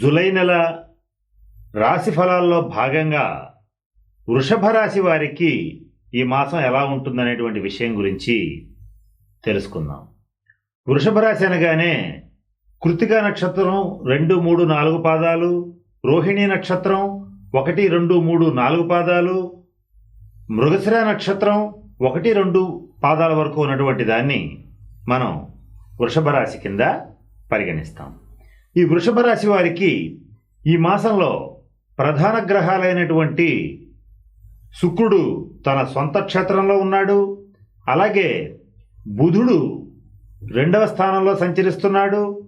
July నెల రాశి ఫలాల్లో భాగంగా వృషభ రాశి వారికి ఈ మాసం ఎలా ఉంటుందనేటువంటి విషయం గురించి తెలుసుకుందాం. వృషభ రాశి అనగానే కృతికా నక్షత్రం రెండు మూడు నాలుగు పాదాలు రోహిణి నక్షత్రం ఒకటి రెండు మూడు నాలుగు పాదాలు మృగశిర నక్షత్రం ఒకటి రెండు పాదాల వరకు ఉన్నటువంటి దాన్ని మనం వృషభ రాశి కింద పరిగణిస్తాం. ఈ వృషభ రాశి వారికి ఈ మాసంలో ప్రధాన గ్రహాలైనటువంటి శుక్రుడు తన సొంత క్షేత్రంలో ఉన్నాడు. అలాగే బుధుడు రెండవ స్థానంలో సంచరిస్తున్నాడు.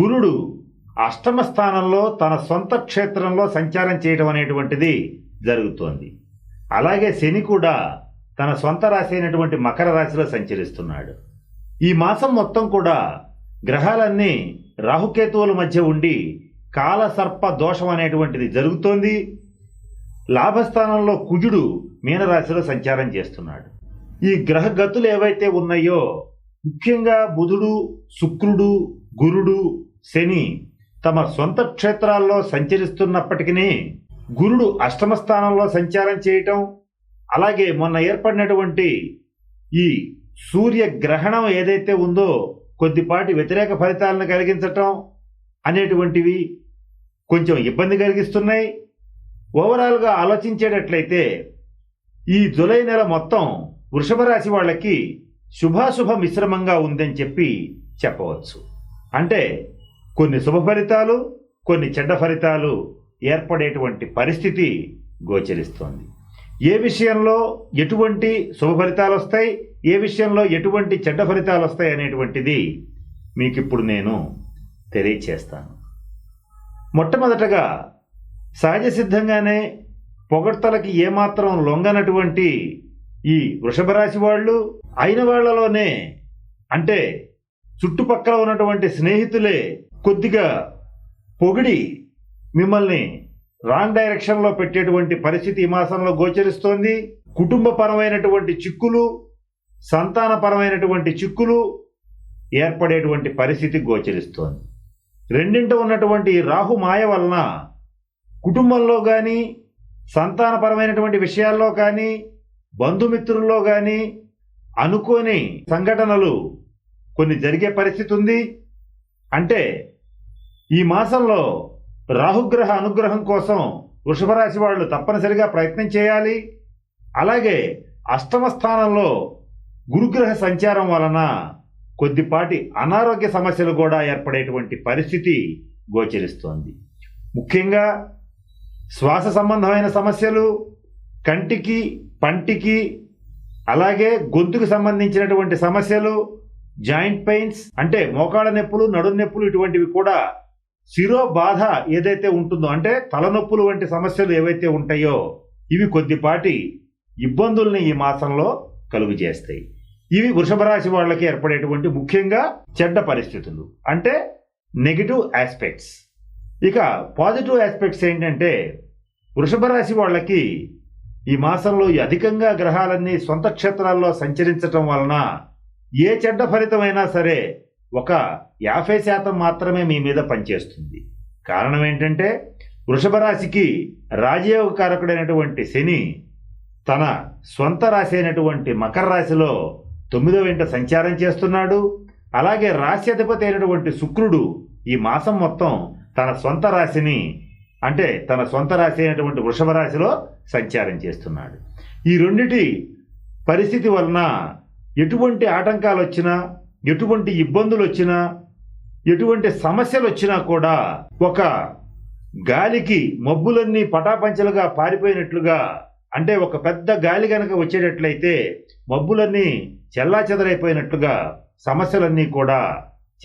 గురుడు అష్టమ స్థానంలో తన సొంత క్షేత్రంలో సంచారం చేయడం అనేటువంటిది జరుగుతోంది. అలాగే శని కూడా తన సొంత రాశి అయినటువంటి మకర రాశిలో సంచరిస్తున్నాడు. ఈ మాసం మొత్తం కూడా గ్రహాలన్నీ రాహుకేతువుల మధ్య ఉండి కాలసర్ప దోషం అనేటువంటిది జరుగుతోంది. లాభస్థానంలో కుజుడు మీనరాశిలో సంచారం చేస్తున్నాడు. ఈ గ్రహ గతులు ఏవైతే ఉన్నాయో ముఖ్యంగా బుధుడు శుక్రుడు గురుడు శని తమ సొంత క్షేత్రాల్లో సంచరిస్తున్నప్పటికీ గురుడు అష్టమ స్థానంలో సంచారం చేయటం అలాగే మొన్న ఏర్పడినటువంటి ఈ సూర్య గ్రహణం ఏదైతే ఉందో కొద్దిపాటి వ్యతిరేక ఫలితాలను కలిగించటం అనేటువంటివి కొంచెం ఇబ్బంది కలిగిస్తున్నాయి. ఓవరాల్గా ఆలోచించేటట్లయితే ఈ జులై నెల మొత్తం వృషభ రాశి వాళ్ళకి శుభాశుభ మిశ్రమంగా ఉందని చెప్పి చెప్పవచ్చు. అంటే కొన్ని శుభ ఫలితాలు కొన్ని చెడ్డ ఫలితాలు ఏర్పడేటువంటి పరిస్థితి గోచరిస్తోంది. ఏ విషయంలో ఎటువంటి శుభ ఫలితాలు వస్తాయి ఏ విషయంలో ఎటువంటి చెడ్డ ఫలితాలు వస్తాయి అనేటువంటిది మీకు ఇప్పుడు నేను తెలియచేస్తాను. మొట్టమొదటగా సహజ సిద్ధంగానే పొగడ్తలకి ఏమాత్రం లొంగనటువంటి ఈ వృషభ రాశి వాళ్ళు అయిన వాళ్ళలోనే అంటే చుట్టుపక్కల ఉన్నటువంటి స్నేహితులే కొద్దిగా పొగిడి మిమ్మల్ని రాంగ్ డైరెక్షన్లో పెట్టేటువంటి పరిస్థితి ఈ మాసంలో గోచరిస్తోంది. కుటుంబపరమైనటువంటి చిక్కులు సంతానపరమైనటువంటి చిక్కులు ఏర్పడేటువంటి పరిస్థితి గోచరిస్తోంది. రెండింట ఉన్నటువంటి రాహు మాయ వలన కుటుంబంలో కానీ సంతానపరమైనటువంటి విషయాల్లో కానీ బంధుమిత్రుల్లో కానీ అనుకోని సంఘటనలు కొన్ని జరిగే పరిస్థితి ఉంది. అంటే ఈ మాసంలో రాహుగ్రహ అనుగ్రహం కోసం వృషభరాశి వాళ్ళు తప్పనిసరిగా ప్రయత్నం చేయాలి. అలాగే అష్టమ స్థానంలో గురుగ్రహ సంచారం వలన కొద్దిపాటి అనారోగ్య సమస్యలు కూడా ఏర్పడేటువంటి పరిస్థితి గోచరిస్తోంది. ముఖ్యంగా శ్వాస సంబంధమైన సమస్యలు కంటికి పంటికి అలాగే గొంతుకు సంబంధించినటువంటి సమస్యలు జాయింట్ పెయిన్స్ అంటే మోకాళ్ళ నొప్పులు నడుం నొప్పులు ఇటువంటివి కూడా శిరో బాధ ఏదైతే ఉంటుందో అంటే తలనొప్పులు వంటి సమస్యలు ఏవైతే ఉంటాయో ఇవి కొద్దిపాటి ఇబ్బందుల్ని ఈ మాసంలో కలుగు చేస్తాయి. ఇవి వృషభ రాశి వాళ్ళకి ఏర్పడేటువంటి ముఖ్యంగా చెడ్డ పరిస్థితులు. అంటే నెగిటివ్ ఆస్పెక్ట్స్ ఇక పాజిటివ్ ఆస్పెక్ట్స్ ఏంటంటే వృషభ రాశి వాళ్ళకి ఈ మాసంలో అధికంగా గ్రహాలన్నీ సొంత క్షేత్రాల్లో సంచరించటం వలన ఏ చెడ్డ ఫలితమైనా సరే ఒక యాభై శాతం మాత్రమే మీ మీద పనిచేస్తుంది. కారణం ఏంటంటే వృషభ రాశికి రాజయోగ కారకుడైనటువంటి శని తన స్వంత రాశి అయినటువంటి మకర రాశిలో తొమ్మిదో వెంట సంచారం చేస్తున్నాడు. అలాగే రాశి అధిపతి అయినటువంటి శుక్రుడు ఈ మాసం మొత్తం తన సొంత రాశిని అంటే తన సొంత రాశి అయినటువంటి వృషభ రాశిలో సంచారం చేస్తున్నాడు. ఈ రెండిటి పరిస్థితి వలన ఎటువంటి ఆటంకాలు వచ్చినా ఎటువంటి ఇబ్బందులు వచ్చినా ఎటువంటి సమస్యలు వచ్చినా కూడా ఒక గాలికి మబ్బులన్నీ పటాపంచలుగా పారిపోయినట్లుగా అంటే ఒక పెద్ద గాలి కనుక వచ్చేటట్లయితే మబ్బులన్నీ చెల్లాచెదరైపోయినట్లుగా సమస్యలన్నీ కూడా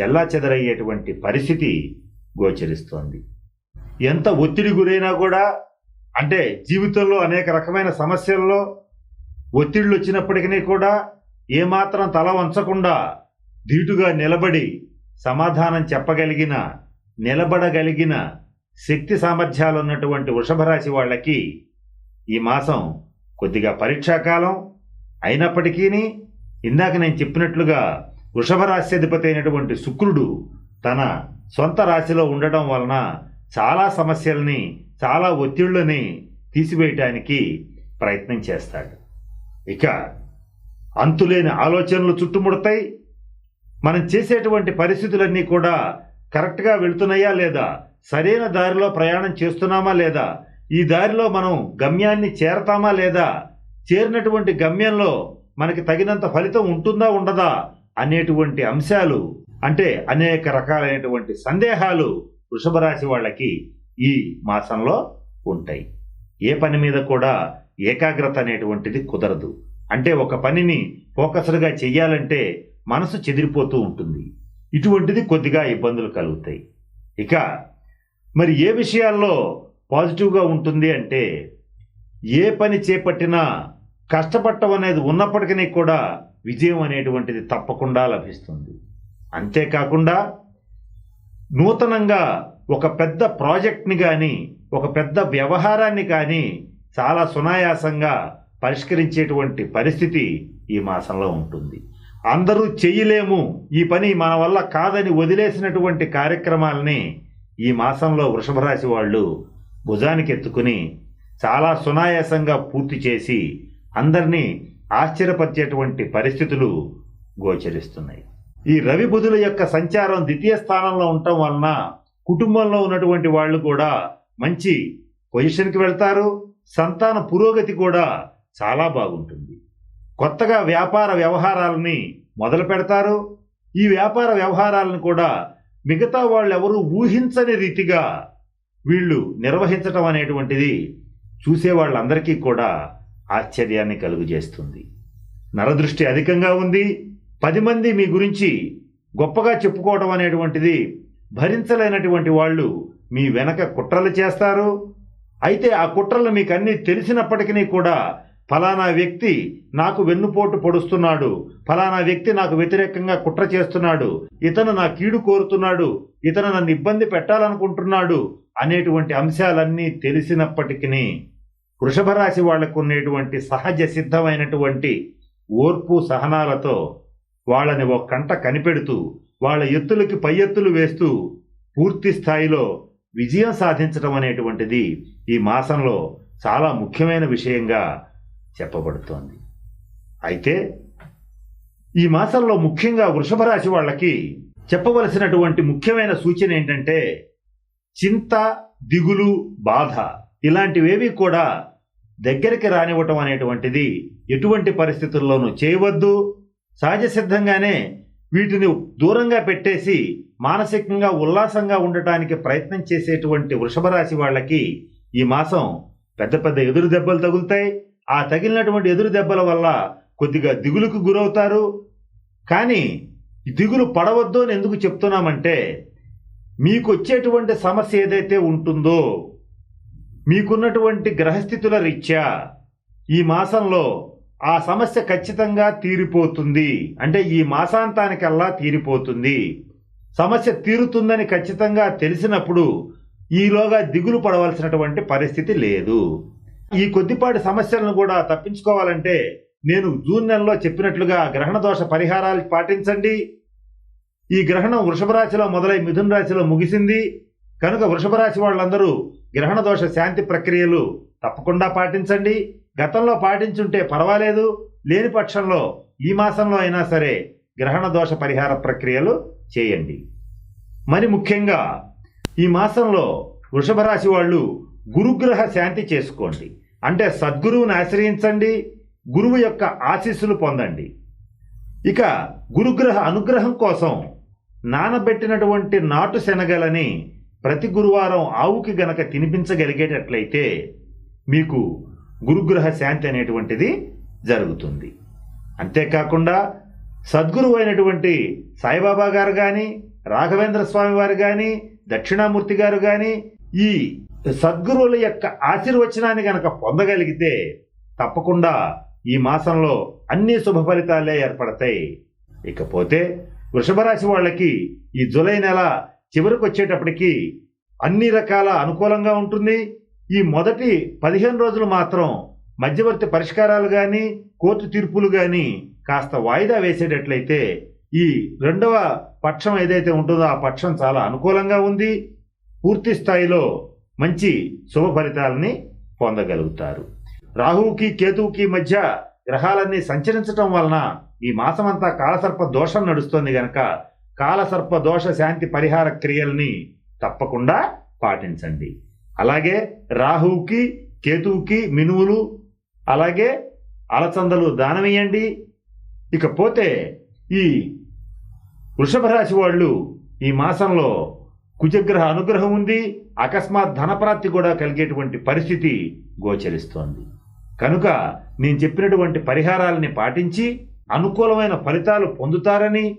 చెల్లా చెదరయ్యేటువంటి పరిస్థితి గోచరిస్తోంది. ఎంత ఒత్తిడి గురైనా కూడా అంటే జీవితంలో అనేక రకమైన సమస్యల్లో ఒత్తిళ్ళు వచ్చినప్పటికీ కూడా ఏమాత్రం తల వంచకుండా ధీటుగా నిలబడి సమాధానం చెప్పగలిగిన నిలబడగలిగిన శక్తి సామర్థ్యాలు ఉన్నటువంటి వృషభరాశి వాళ్ళకి ఈ మాసం కొద్దిగా పరీక్షాకాలం అయినప్పటికీ ఇందాక నేను చెప్పినట్లుగా వృషభ రాశ్యాధిపతి అయినటువంటి శుక్రుడు తన సొంత రాశిలో ఉండటం వలన చాలా సమస్యల్ని చాలా ఒత్తిళ్ళని తీసివేయటానికి ప్రయత్నం చేస్తాడు. ఇక అంతులేని ఆలోచనలు చుట్టుముడతాయి. మనం చేసేటువంటి పరిస్థితులన్నీ కూడా కరెక్ట్గా వెళుతున్నాయా లేదా సరైన దారిలో ప్రయాణం చేస్తున్నామా లేదా ఈ దారిలో మనం గమ్యాన్ని చేరతామా లేదా చేరినటువంటి గమ్యంలో మనకి తగినంత ఫలితం ఉంటుందా ఉండదా అనేటువంటి అంశాలు అంటే అనేక రకాలైనటువంటి సందేహాలు వృషభ రాశి వాళ్ళకి ఈ మాసంలో ఉంటాయి. ఏ పని మీద కూడా ఏకాగ్రత అనేటువంటిది కుదరదు. అంటే ఒక పనిని ఫోకస్డ్గా చెయ్యాలంటే మనసు చెదిరిపోతూ ఉంటుంది. ఇటువంటిది కొద్దిగా ఇబ్బందులు కలుగుతాయి. ఇక మరి ఏ విషయాల్లో పాజిటివ్గా ఉంటుంది అంటే ఏ పని చేపట్టినా కష్టపడటం అనేది ఉన్నప్పటికీ కూడా విజయం అనేటువంటిది తప్పకుండా లభిస్తుంది. అంతేకాకుండా నూతనంగా ఒక పెద్ద ప్రాజెక్ట్ని కానీ ఒక పెద్ద వ్యవహారాన్ని కానీ చాలా సునాయాసంగా పరిష్కరించేటువంటి పరిస్థితి ఈ మాసంలో ఉంటుంది. అందరూ చెయ్యలేము ఈ పని మన వల్ల కాదని వదిలేసినటువంటి కార్యక్రమాలని ఈ మాసంలో వృషభ రాశి వాళ్ళు భుజానికి ఎత్తుకుని చాలా సునాయాసంగా పూర్తి చేసి అందరినీ ఆశ్చర్యపరిచేటువంటి పరిస్థితులు గోచరిస్తున్నాయి. ఈ రవి బుధుల యొక్క సంచారం ద్వితీయ స్థానంలో ఉండటం వలన కుటుంబంలో ఉన్నటువంటి వాళ్ళు కూడా మంచి పొజిషన్కి వెళ్తారు. సంతాన పురోగతి కూడా చాలా బాగుంటుంది. కొత్తగా వ్యాపార వ్యవహారాలని మొదలు పెడతారు. ఈ వ్యాపార వ్యవహారాలను కూడా మిగతా వాళ్ళు ఎవరు ఊహించని రీతిగా వీళ్ళు నిర్వహించటం అనేటువంటిది చూసే వాళ్ళందరికీ కూడా ఆశ్చర్యాన్ని కలుగజేస్తుంది. నరదృష్టి అధికంగా ఉంది. పది మంది మీ గురించి గొప్పగా చెప్పుకోవడం అనేటువంటిది భరించలేనటువంటి వాళ్ళు మీ వెనక కుట్రలు చేస్తారు. అయితే ఆ కుట్రలు మీకు అన్నీ తెలిసినప్పటికీ కూడా ఫలానా వ్యక్తి నాకు వెన్నుపోటు పొడుస్తున్నాడు. ఫలానా వ్యక్తి నాకు వ్యతిరేకంగా కుట్ర చేస్తున్నాడు. ఇతను నా కీడు కోరుతున్నాడు. ఇతను నన్ను ఇబ్బంది పెట్టాలనుకుంటున్నాడు అనేటువంటి అంశాలన్నీ తెలిసినప్పటికీ వృషభ రాశి వాళ్ళకు ఉండేటువంటి సహజ సిద్ధమైనటువంటి ఓర్పు సహనాలతో వాళ్ళని ఒక కంట కనిపెడుతూ వాళ్ళ ఎత్తులకి పై ఎత్తులు వేస్తూ పూర్తి స్థాయిలో విజయం సాధించడం అనేటువంటిది ఈ మాసంలో చాలా ముఖ్యమైన విషయంగా చెప్పబడుతోంది. అయితే ఈ మాసంలో ముఖ్యంగా వృషభ రాశి వాళ్ళకి చెప్పవలసినటువంటి ముఖ్యమైన సూచన ఏంటంటే చింత దిగులు బాధ ఇలాంటివేవి కూడా దగ్గరికి రానివ్వటం అనేటువంటిది ఎటువంటి పరిస్థితుల్లోనూ చేయవద్దు. సహజ సిద్ధంగానే వీటిని దూరంగా పెట్టేసి మానసికంగా ఉల్లాసంగా ఉండటానికి ప్రయత్నం చేసేటువంటి వృషభ రాశి వాళ్ళకి ఈ మాసం పెద్ద పెద్ద ఎదురు దెబ్బలు తగులుతాయి. ఆ తగిలినటువంటి ఎదురు దెబ్బల వల్ల కొద్దిగా దిగులుకు గురవుతారు. కానీ దిగులు పడవద్దు అని ఎందుకు చెప్తున్నామంటే మీకు వచ్చేటువంటి సమస్య ఏదైతే ఉంటుందో మీకున్నటువంటి గ్రహస్థితుల రీత్యా ఈ మాసంలో ఆ సమస్య ఖచ్చితంగా తీరిపోతుంది. అంటే ఈ మాసాంతానికల్లా తీరిపోతుంది. సమస్య తీరుతుందని ఖచ్చితంగా తెలిసినప్పుడు ఈలోగా దిగులు పడవలసినటువంటి పరిస్థితి లేదు. ఈ కొద్దిపాటి సమస్యలను కూడా తప్పించుకోవాలంటే నేను జూన్ నెలలో చెప్పినట్లుగా గ్రహణ దోష పరిహారాలు పాటించండి. ఈ గ్రహణం వృషభ రాశిలో మొదలై మిథున రాశిలో ముగిసింది. కనుక వృషభ రాశి వాళ్ళందరూ గ్రహణ దోష శాంతి ప్రక్రియలు తప్పకుండా పాటించండి. గతంలో పాటించుంటే పర్వాలేదు. లేని పక్షంలో ఈ మాసంలో అయినా సరే గ్రహణ దోష పరిహార ప్రక్రియలు చేయండి. మరి ముఖ్యంగా ఈ మాసంలో వృషభ రాశి వాళ్ళు గురుగ్రహ శాంతి చేసుకోండి. అంటే సద్గురువుని ఆశ్రయించండి. గురువు యొక్క ఆశీస్సులు పొందండి. ఇక గురుగ్రహ అనుగ్రహం కోసం నానబెట్టినటువంటి నాటు శనగలని ప్రతి గురువారం ఆవుకి గనక తినిపించగలిగేటట్లయితే మీకు గురుగ్రహ శాంతి అనేటువంటిది జరుగుతుంది. అంతేకాకుండా సద్గురువు అయినటువంటి సాయిబాబా గారు కానీ రాఘవేంద్ర స్వామి వారు కానీ దక్షిణామూర్తి గారు కానీ ఈ సద్గురువుల యొక్క ఆశీర్వచనాన్ని గనక పొందగలిగితే తప్పకుండా ఈ మాసంలో అన్ని శుభ ఫలితాలే ఏర్పడతాయి. ఇకపోతే వృషభ రాశి వాళ్ళకి ఈ జూలై నెల చివరికి వచ్చేటప్పటికి అన్ని రకాల అనుకూలంగా ఉంటుంది. ఈ మొదటి పదిహేను రోజులు మాత్రం మధ్యవర్తి పరిష్కారాలు కానీ కోర్టు తీర్పులు కానీ కాస్త వాయిదా వేసేటట్లయితే ఈ రెండవ పక్షం ఏదైతే ఉంటుందో ఆ పక్షం చాలా అనుకూలంగా ఉంది. పూర్తి స్థాయిలో మంచి శుభ ఫలితాలని పొందగలుగుతారు. రాహువుకి కేతువుకి మధ్య గ్రహాలన్నీ సంచరించటం వలన ఈ మాసమంతా కాలసర్ప దోషం నడుస్తోంది గనక కాలసర్ప దోష శాంతి పరిహార క్రియల్ని తప్పకుండా పాటించండి. అలాగే రాహువుకి కేతువుకి మినువులు అలాగే అలచందలు దానమియండి. ఇకపోతే ఈ వృషభ రాశి వాళ్ళు ఈ మాసంలో కుజగ్రహ అనుగ్రహం ఉంది. అకస్మాత్ ధనప్రాప్తి కూడా కలిగేటువంటి పరిస్థితి గోచరిస్తోంది. కనుక నేను చెప్పినటువంటి పరిహారాలని పాటించి అనుకూలమైన ఫలితాలు పొందుతారని